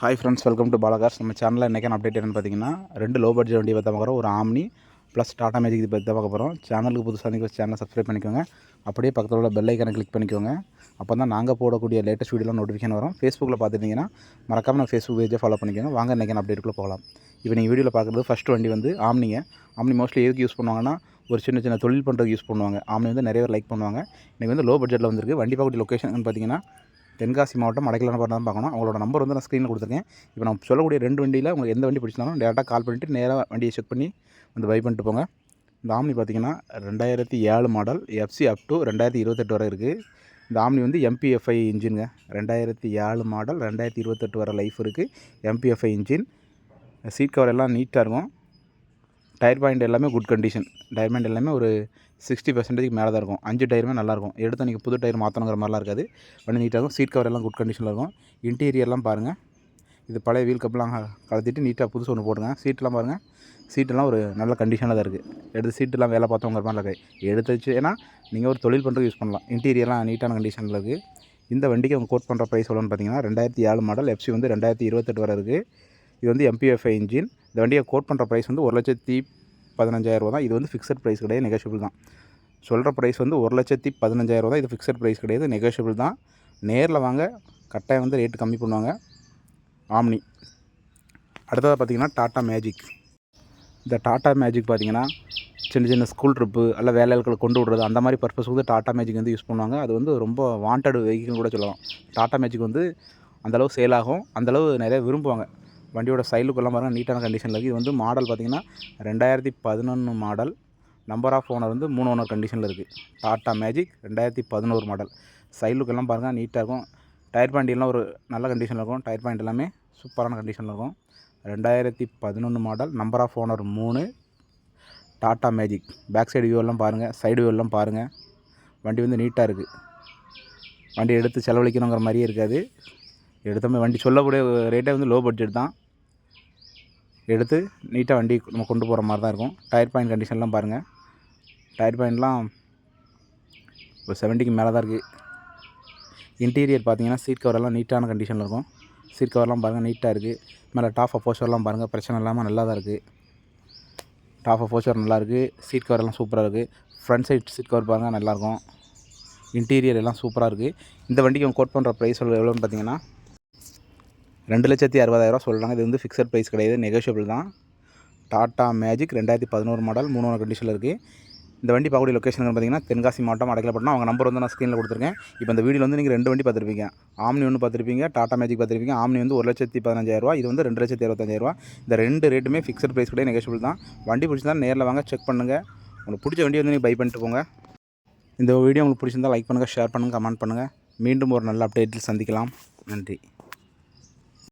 Hi friends welcome to பாலகாஸ் நம்ம சேனலில் இன்றைக்கான அப்டேட் என்னென்னு பார்த்தீங்கன்னா ரெண்டு லோ பட்ஜெட் வண்டி பற்றி பார்க்குறோம் ஒரு ஆம்னி ப்ளஸ் டாடா மேஜிக் இது பற்றி தான் பார்க்க போகிறோம் சேனலுக்கு புதுசாக நீங்கள் சேனலை சப்ஸ்கிரைப் பண்ணிக்கோங்க. அப்படியே பக்கத்தில் உள்ள பெல் ஐக்கனை கிளிக் பண்ணிக்கோங்க. அப்போ தான் நாங்கள் போடக்கூடிய லேட்டஸ்ட் வீடியோலாம் நோட்டிஃபிகேஷன் வரும். ஃபேஸ்புக்கில் பார்த்துட்டிங்கன்னா மறக்காமல் நான் ஃபேஸ்புக் பேஜை ஃபாலோ பண்ணிக்கோங்க. வாங்க இன்றைக்கான அப்டேட்டுக்குள்ளே போகலாம். இப்போ நீங்கள் வீடியோவில் பார்க்குறது ஃபஸ்ட் வண்டி வந்து ஆம்னிங்க ஆம்னி மோஸ்ட்லி எதுக்கு யூஸ் பண்ணுவாங்கன்னா ஒரு சின்ன சின்ன தொழில் பண்ணுறதுக்கு யூஸ் பண்ணுவாங்க. ஆம்னி வந்து நிறைய பேர் லைக் பண்ணுவாங்க. இன்றைக்கி வந்து லோ பட்ஜெட்டில் வந்திருக்கு. வண்டி பார்க்கக்கூடிய லொக்கேஷன் பார்த்தீங்கன்னா தென்காசி மாவட்டம் அடைக்கலான தான் பார்க்கணும். அவங்களோட நம்பர் வந்து நான் ஸ்க்ரீனில் கொடுத்துருக்கேன். இப்போ நான் சொல்லக்கூடிய ரெண்டு வண்டியில் உங்களுக்கு எந்த வண்டி பிடிச்சினாலும் டேரெக்டாக கால் பண்ணிவிட்டு நேராக வண்டியை செக் பண்ணி வந்து பை பண்ணிட்டு போங்க. இந்த ஆம்னி பார்த்தீங்கன்னா ரெண்டாயிரத்தி ஏழு மாடல் எஃப்சி அப் டு ரெண்டாயிரத்தி இருபத்தெட்டு வரை இருக்குது இந்த ஆம்னி வந்து எம்பிஎஃப்ஐ இன்ஜினுங்க ரெண்டாயிரத்தி ஏழு மாடல் ரெண்டாயிரத்தி இருபத்தெட்டு வரை லைஃப் இருக்குது எம்பிஎஃப்ஐ இன்ஜின் சீட் கவர் எல்லாம் நீட்டாக இருக்கும். டயர் பாயிண்ட் எல்லாமே குட் கண்டிஷன் டயர் பாயிண்ட் எல்லாமே ஒரு சிக்ஸ்டி பர்சன்டேஜ் மேலே தான் இருக்கும். அஞ்சு டயருமே நல்லாயிருக்கும் எடுத்து நீங்கள் புது டயர் மாற்றணுங்கிற மாதிரிலாம் இருக்காது. வண்டி நீட்டாக இருக்கும். சீட் கவர் எல்லாம் குட் கண்டிஷனில் இருக்கும். இன்டீரியர்லாம் பாருங்கள் இது பழைய வீல் கப்லாம் கலத்திட்டு நீட்டாக புதுசு ஒன்று போடுங்க சீட்டெலாம் பாருங்கள் சீட்டெல்லாம் ஒரு நல்ல கண்டிஷனில் தான் இருக்குது எடுத்து சீட்டெல்லாம் வேலை பார்த்தவங்க மாதிரி இருக்குது. எடுத்து வச்சு ஏன்னா நீங்கள் ஒரு தொழில் பண்ணுறது யூஸ் பண்ணலாம். இன்டீரியர்லாம் நீட்டான கண்டிஷனில் இருக்குது இந்த வண்டிக்கு அவங்க கோட் பண்ணுற ப்ரைஸ் எவ்வளோன்னு பார்த்தீங்கன்னா ரெண்டாயிரத்தி ஏழு மாடல் எஃப்சி வந்து ரெண்டாயிரத்தி இருபத்தெட்டு வரை இருக்குது இது வந்து எம்பிஎஃப்ஐ இன்ஜின் இந்த வண்டியை கோட் பண்ணுற ப்ரைஸ் வந்து ஒரு லட்சத்தி பதினஞ்சாயிரரூவா தான். இது வந்து ஃபிக்ஸட் ப்ரைஸ் கிடையாது நெகோஷியபிள் தான். சொல்கிற ப்ரைஸ் வந்து ஒரு லட்சத்தி பதினஞ்சாயிரரூவா தான். இது ஃபிக்ஸட் ப்ரைஸ் கிடையாது நெகோஷியபிள் தான். நேரில் வாங்க கட்டாயம் வந்து ரேட்டு கம்மி பண்ணுவாங்க. ஆம்னி அடுத்ததாக பார்த்தீங்கன்னா டாட்டா மேஜிக் இந்த டாட்டா மேஜிக் பார்த்தீங்கன்னா சின்ன சின்ன ஸ்கூல் ட்ரிப்பு அல்ல வேலைகளை கொண்டு விடுறது அந்த மாதிரி பர்பஸ் வந்து டாட்டா மேஜிக் வந்து யூஸ் பண்ணுவாங்க. அது வந்து ரொம்ப வாண்டட் வெஹிக்கிள் கூட சொல்லலாம். டாட்டா மேஜிக் வந்து அந்தளவு சேல் ஆகும் அந்தளவு நிறைய விரும்புவாங்க. வண்டியோட சைலுக்கெல்லாம் பாருங்கள் நீட்டான கண்டிஷனில் இருக்குது இது வந்து மாடல் பார்த்திங்கன்னா ரெண்டாயிரத்தி பதினொன்று மாடல் நம்பர் ஆஃப் ஓனர் வந்து மூணு ஓனர் கண்டிஷனில் இருக்குது டாட்டா மேஜிக் ரெண்டாயிரத்தி பதினோரு மாடல் சைலுக்கெல்லாம் பாருங்கள் நீட்டாக இருக்கும். டயர் பாயிண்ட்லாம் ஒரு நல்ல கண்டிஷனில் இருக்கும். டயர் பாயிண்ட் எல்லாமே சூப்பரான கண்டிஷனில் இருக்கும். ரெண்டாயிரத்தி பதினொன்று மாடல் நம்பர் ஆஃப் ஓனர் மூணு. டாட்டா மேஜிக் பேக் சைடு வியூவெல்லாம் பாருங்கள் சைடு வியூவெல்லாம் பாருங்கள் வண்டி வந்து நீட்டாக இருக்குது வண்டி எடுத்து செலவழிக்கணுங்கிற மாதிரியே இருக்காது. எடுத்தோமே வண்டி சொல்லக்கூடிய ரேட்டே வந்து லோ பட்ஜெட் தான். எடுத்து நீட்டாக வண்டி நம்ம கொண்டு போகிற மாதிரி தான் இருக்கும். டயர் பாயிண்ட் கண்டிஷன்லாம் பாருங்கள் டயர் பாயிண்ட்லாம் ஒரு செவன்ட்டிக்கு மேலே தான் இருக்குது இன்டீரியர் பார்த்தீங்கன்னா சீட் கவரெல்லாம் நீட்டான கண்டிஷனில் இருக்கும். சீட் கவர்லாம் பாருங்கள் நீட்டாக இருக்குது மேலே டாப் போஸ்டர்லாம் பாருங்கள் பிரச்சனை இல்லாமல் நல்லா தான் இருக்குது டாப் போஸ்டர் நல்லாயிருக்கு சீட் கவரெல்லாம் சூப்பராக இருக்குது ஃப்ரண்ட் சைட் சீட் கவர் பாருங்கள் நல்லாயிருக்கும் இன்டீரியர் எல்லாம் சூப்பராக இருக்குது இந்த வண்டிக்கு கோட் பண்ணுற ப்ரைஸ் எவ்வளோன்னு பார்த்தீங்கன்னா ரெண்டு லட்சத்தி அறுபதாயிரரூவா சொல்கிறாங்க இது வந்து ஃபிக்ஸட் ப்ரைஸ் கிடையாது. நெகோஷியபிள் தான். டாட்டா மேஜிக் ரெண்டாயிரத்தி பதினோரு மாடல் மூணு கண்டிஷனில் இருக்குது இந்த வண்டி பார்க்கக்கூடிய லொக்கேஷன் பார்த்தீங்கன்னா தென்காசி மாவட்டம் அடைக்கலப்பட்டினம் அவங்க நம்பர் வந்து நான் ஸ்க்ரீனில் கொடுத்துருக்கேன். இப்போ இந்த வீடியோ வந்து நீங்கள் ரெண்டு வண்டி பார்த்துருப்பீங்க. ஆம்னி ஒன்று பார்த்துருப்பீங்க டாட்டா மேஜிக் பார்த்துருப்பீங்க. ஆம்னி வந்து ஒரு லட்சத்தி பதினஞ்சாயிரரூவா இது வந்து ரெண்டு லட்சத்தி அறுபத்தஞ்சாயிரரூவா இந்த ரெண்டு ரேட்டுமே ஃபிக்ஸட் ப்ரைஸ் கிடையாது நெகோஷியபிள் தான். வண்டி பிடிச்சிருந்தா நேரில் வாங்க செக் பண்ணுங்கள் உங்களுக்கு பிடிச்ச வண்டி வந்து நீங்கள் பை பண்ணிட்டு போங்க. இந்த வீடியோ உங்களுக்கு பிடிச்சிருந்தால் லைக் பண்ணுங்கள் ஷேர் பண்ணுங்கள் கமெண்ட் பண்ணுங்கள் மீண்டும் ஒரு நல்ல அப்டேட்டில் சந்திக்கலாம். நன்றி.